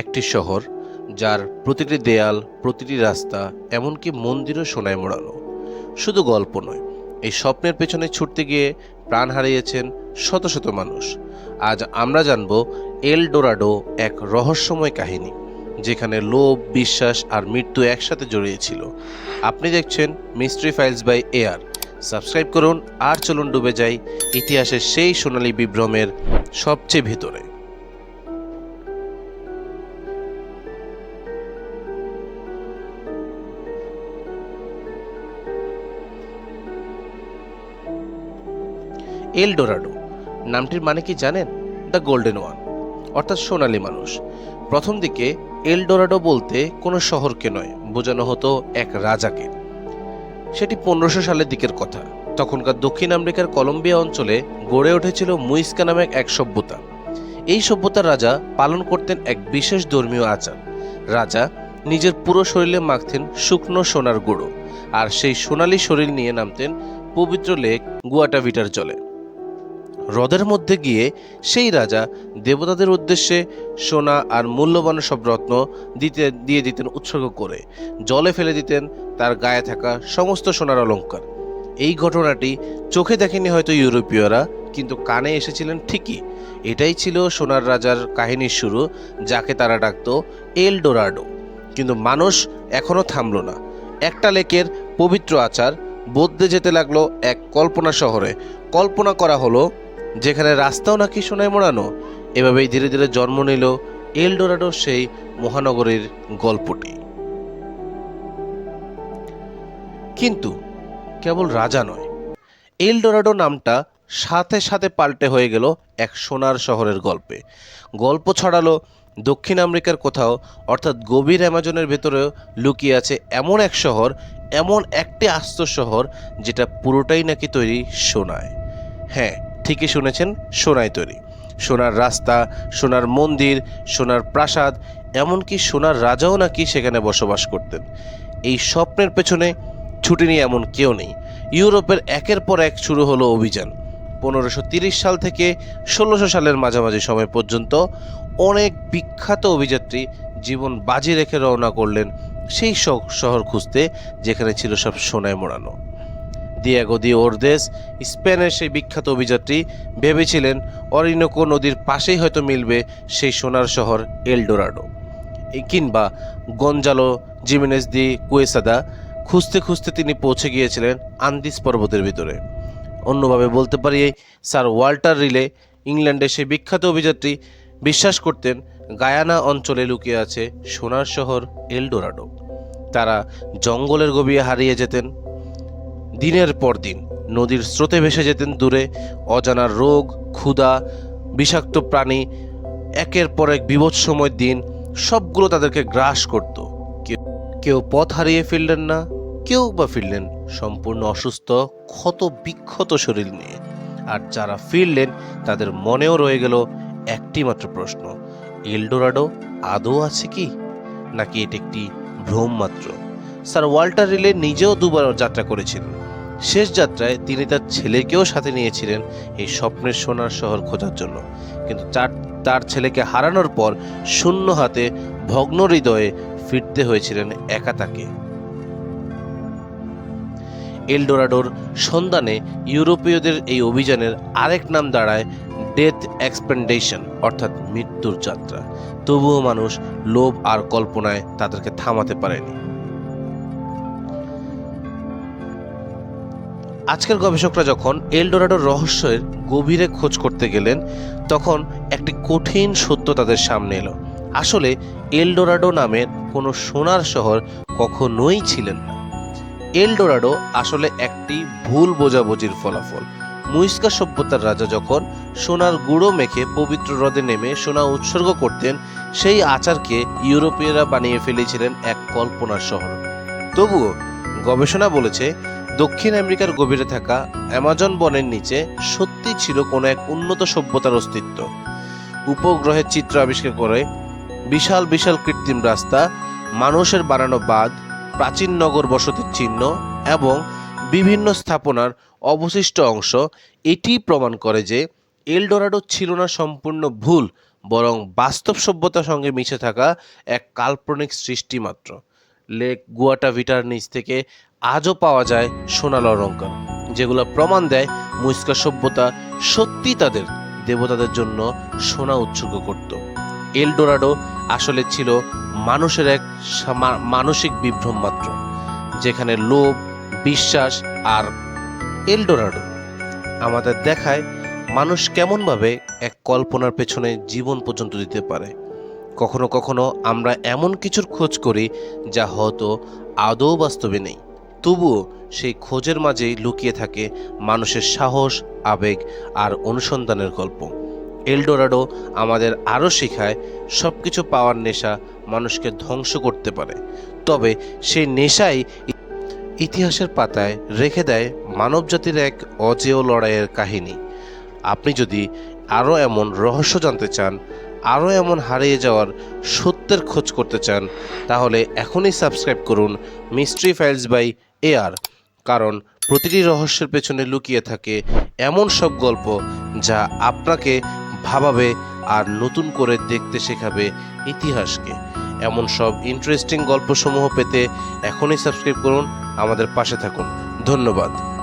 একটি শহর যার প্রতিটি দেয়াল, প্রতিটি রাস্তা, এমনকি মন্দিরও সোনায় মোড়ানো। শুধু গল্প নয়, এই স্বপ্নের পেছনে ছুটতে গিয়ে প্রাণ হারিয়েছেন শত শত মানুষ। আজ আমরা জানব এল ডোরাডো এক রহস্যময় কাহিনী, যেখানে লোভ, বিশ্বাস আর মৃত্যু একসাথে জড়িয়েছিল। আপনি দেখছেন mystery files by air subscribe করুন আর চলুন ডুবে যাই ইতিহাসের সেই সোনালী বিভ্রমের সবচেয়ে ভিতরে। এল ডোরাডো নামটির মানে কি জানেন? The golden one. অর্থাৎ সোনালী মানুষ। প্রথম দিকে এল ডোরাডো বলতে কোনো শহরকে নয়, বোঝানো হতো এক রাজাকে। সেটি পনেরোশো সালের দিকের কথা। তখনকার দক্ষিণ আমেরিকার কলম্বিয়া অঞ্চলে গড়ে উঠেছিল মুইস্কা নামে এক সভ্যতা। এই সভ্যতার রাজা পালন করতেন এক বিশেষ ধর্মীয় আচার। রাজা নিজের পুরো শরীরে মাখতেন শুকনো সোনার গুঁড়ো, আর সেই সোনালি শরীর নিয়ে নামতেন পবিত্র লেক গুয়াটাভিটার জলে। হ্রদের মধ্যে গিয়ে সেই রাজা দেবতাদের উদ্দেশ্যে সোনা আর মূল্যবান সব রত্ন দিতে, দিয়ে দিতেন উৎসর্গ করে। জলে ফেলে দিতেন তার গায়ে থাকা সমস্ত সোনার অলঙ্কার। এই ঘটনাটি চোখে দেখেনি হয়তো ইউরোপীয়রা, কিন্তু কানে এসেছিলেন ঠিকই। এটাই ছিল সোনার রাজার কাহিনীর শুরু, যাকে তারা ডাকত এল ডোরাডো কিন্তু মানুষ এখনও থামল না। একটা লেকের পবিত্র আচার, বদলে যেতে লাগল এক কল্পনা শহরে। কল্পনা করা হলো যেখানে রাস্তাও নাকি সোনায় মোড়ানো, এভাবেই ধীরে ধীরে জন্ম নিল এলডোরাডোর সেই মহানগরীর গল্পটি। কিন্তু কেবল রাজা নয়, এলডোরাডো নামটা সাথে সাথে পাল্টে হয়ে গেল এক সোনার শহরের গল্পে। গল্প ছড়ালো দক্ষিণ আমেরিকার কোথাও, অর্থাৎ গভীর অ্যামাজনের ভেতরেও লুকিয়ে আছে এমন এক শহর, এমন একটি আস্ত শহর, যেটা পুরোটাই নাকি তৈরি সোনায়। হ্যাঁ ঠিকই শুনেছেন সোনায় তৈরি। সোনার রাস্তা, সোনার মন্দির, সোনার প্রাসাদ, এমনকি সোনার রাজাও নাকি সেখানে বসবাস করতেন। এই স্বপ্নের পেছনে ছুটি নিয়ে এমন কেউ নেই। ইউরোপের একের পর এক শুরু হলো অভিযান। পনেরোশো সাল থেকে ষোলোশো সালের মাঝামাঝি সময় পর্যন্ত অনেক বিখ্যাত অভিযাত্রী জীবন বাজি রেখে রওনা করলেন সেই শহর খুঁজতে, যেখানে ছিল সব সোনায় মোড়ানো। দিয়াগো দি ওরদেস স্পেনের সেই বিখ্যাত অভিযাত্রী, ভেবেছিলেন অরিনোকো নদীর পাশেই হয়তো মিলবে সেই সোনার শহর এলডোরাডো। কিংবা গঞ্জালো জিমেনেস দি কুয়েসাদা, খুঁজতে খুঁজতে তিনি পৌঁছে গিয়েছিলেন আন্দিস পর্বতের ভিতরে। অন্যভাবে বলতে পারি স্যার ওয়াল্টার রিলে ইংল্যান্ডের সেই বিখ্যাত অভিযাত্রী বিশ্বাস করতেন গায়ানা অঞ্চলে লুকিয়ে আছে সোনার শহর এলডোরাডো। তারা জঙ্গলের গভীরে হারিয়ে যেতেন দিনের পর দিন নদীর স্রোতে ভেসে যেতেন দূরে, অজানা রোগ, ক্ষুধা, বিষাক্ত প্রাণী, একের পর এক বিভৎসময় দিন, সবগুলো তাদেরকে গ্রাস করত। কেউ পথ হারিয়ে ফিরলেন না, কেউ বা ফিরলেন সম্পূর্ণ অসুস্থ, ক্ষত বিক্ষত শরীর নিয়ে। আর যারা ফিরলেন, তাদের মনেও রয়ে গেল একটি মাত্র প্রশ্ন, এলডোরাডো আদৌ আছে কি? নাকি এটি একটি ভ্রম মাত্র? স্যার ওয়াল্টার রিলে নিজেও দুবার যাত্রা করেছিলেন। শেষ যাত্রায় তিনি তার ছেলেকেও সাথে নিয়েছিলেন এই স্বপ্নের সোনার শহর খোঁজার জন্য। কিন্তু তার তার ছেলেকে হারানোর পর শূন্য হাতে ভগ্ন হৃদয়ে ফিরতে হয়েছিলেন একা তাকে। এলডোরাডোর সন্ধানে ইউরোপীয়দের এই অভিযানের আরেক নাম দাঁড়ায় ডেথ এক্সপেন্ডেশন, অর্থাৎ মৃত্যুর যাত্রা। তবুও মানুষ লোভ আর কল্পনায় তাদেরকে থামাতে পারেনি। আজকের গবেষকরা যখন এলডোরাডোর রহস্যের গভীরে খোঁজ করতে গেলেন, তখন একটি কঠিন সত্য তাদের সামনে এলো। আসলে এলডোরাডো নামের কোনো সোনার শহর কখনোই ছিলেন না। এলডোরাডো আসলে একটি ভুল বোঝাবুঝির ফলাফল। মুইস্কা সভ্যতার রাজা যখন সোনার গুঁড়ো মেখে পবিত্র হ্রদে নেমে সোনা উৎসর্গ করতেন, সেই আচারকে ইউরোপীয়রা বানিয়ে ফেলেছিলেন এক কল্পনার শহর। তবুও গবেষণা বলেছে দক্ষিণ আমেরিকার গভীরে থাকা অ্যামাজন বনের নিচে সত্যি ছিল কোনো এক উন্নত সভ্যতার অস্তিত্ব। উপগ্রহের চিত্র আবিষ্কার করে বিশাল বিশাল কৃত্রিম রাস্তা, মানুষের বানানো বাঁধ, প্রাচীন নগর বসতির চিহ্ন এবং বিভিন্ন স্থাপনার অবশিষ্ট অংশ এটি প্রমাণ করে যে এলডোরাডো ছিল না সম্পূর্ণ ভুল, বরং বাস্তব সভ্যতার সঙ্গে মিশে থাকা এক কাল্পনিক সৃষ্টি মাত্র লেক গুয়াটাভিটার নিচ থেকে আজও পাওয়া যায় সোনাল অলঙ্কার, যেগুলো প্রমাণ দেয় মুস্কা সভ্যতা সত্যি তাদের দেবতাদের জন্য সোনা উৎসর্গ করত। এলডোরাডো আসলে ছিল মানুষের এক মানসিক বিভ্রম মাত্র, যেখানে লোভ, বিশ্বাস আর এলডোরাডো। আমাদের দেখায় মানুষ কেমনভাবে এক কল্পনার পেছনে জীবন পর্যন্ত দিতে পারে। কখনো কখনো আমরা এমন কিছুর খোঁজ করি যা হয়তো আদৌ বাস্তবে নেই। তবুও সেই খোঁজের মাঝেই লুকিয়ে থাকে মানুষের সাহস, আবেগ আর অনুসন্ধানের গল্প। এলডোরাডো আমাদের আরও শেখায় সব কিছু পাওয়ার নেশা মানুষকে ধ্বংস করতে পারে। তবে সেই নেশাই ইতিহাসের পাতায় রেখে দেয় মানবজাতির এক অজেয় লড়াইয়ের কাহিনী। আপনি যদি আরও এমন রহস্য জানতে চান আরও এমন হারিয়ে যাওয়ার সত্যের খোঁজ করতে চান, তাহলে এখনই সাবস্ক্রাইব করুন মিস্ট্রি ফাইলস বাই এআর কারণ প্রতিটি রহস্যের পেছনে লুকিয়ে থাকে এমন সব গল্প যা আপনাকে ভাবাবে আর নতুন করে দেখতে শেখাবে ইতিহাসকে। এমন সব ইন্টারেস্টিং গল্পসমূহ পেতে এখনই সাবস্ক্রাইব করুন, আমাদের পাশে থাকুন। ধন্যবাদ।